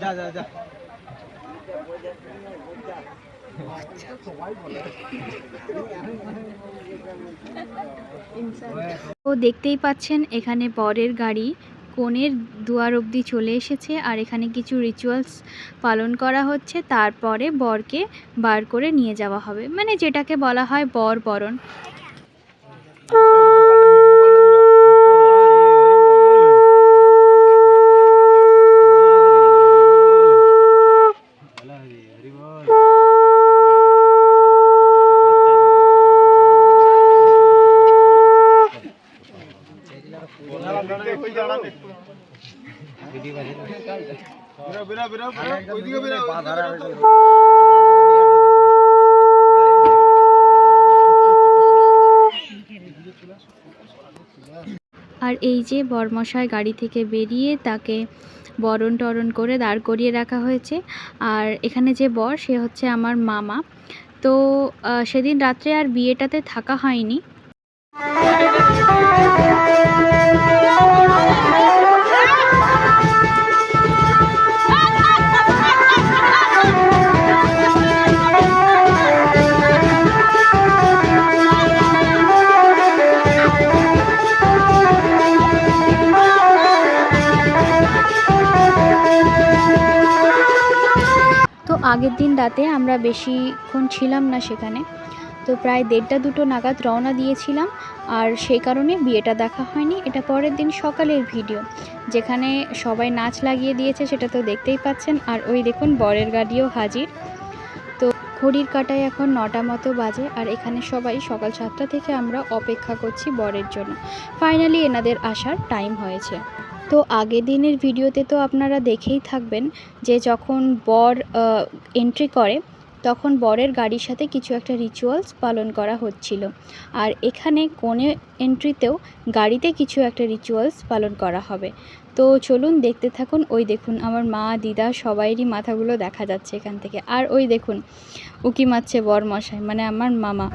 যা যা যা। দেখতেই পাচ্ছেন, এখানে বরের গাড়ি কনের দুয়ার অবধি চলে এসেছে, আর এখানে কিছু রিচুয়ালস পালন করা হচ্ছে। তারপরে বরকে বার করে নিয়ে যাওয়া হবে। মানে যেটাকে বলা হয় বর বরণ। আর এই যে বরমশাই গাড়ি থেকে বেরিয়ে তাকে বরণ টরণ করে দাঁড় করিয়ে রাখা হয়েছে। আর এখানে যে বর, সে হচ্ছে আমার মামা। তো সেদিন রাত্রে আর বিয়েটাতে থাকা হয়নি। আগের দিন রাতে আমরা বেশিক্ষণ ছিলাম না সেখানে। তো প্রায় দেড়টা দুটো নাগাদ রওনা দিয়েছিলাম আর সেই কারণে বিয়েটা দেখা হয়নি। এটা পরের দিন সকালের ভিডিও, যেখানে সবাই নাচ লাগিয়ে দিয়েছে সেটা তো দেখতেই পাচ্ছেন। আর ওই দেখুন বরের গাড়িও হাজির। তো ঘড়ির কাটায় এখন নটা মতো বাজে আর এখানে সবাই সকাল সাতটা থেকে আমরা অপেক্ষা করছি বরের জন্য। ফাইনালি এনাদের আসার টাইম হয়েছে। তো আগের দিনের ভিডিওতে তো আপনারা দেখেই থাকবেন যে যখন বর এন্ট্রি করে, তখন বরের গাড়ির সাথে কিছু একটা রিচুয়ালস পালন করা হচ্ছিল। আর এখানে কোণে এন্ট্রিতেও গাড়িতে কিছু একটা রিচুয়ালস পালন করা হবে। তো চলুন দেখতে থাকুন, ওই দেখুন আমার মা, দিদা সবাইরই মাথাগুলো দেখা যাচ্ছে এখান থেকে। আর ওই দেখুন, উকি মারছে বর মশাই মানে আমার মামা।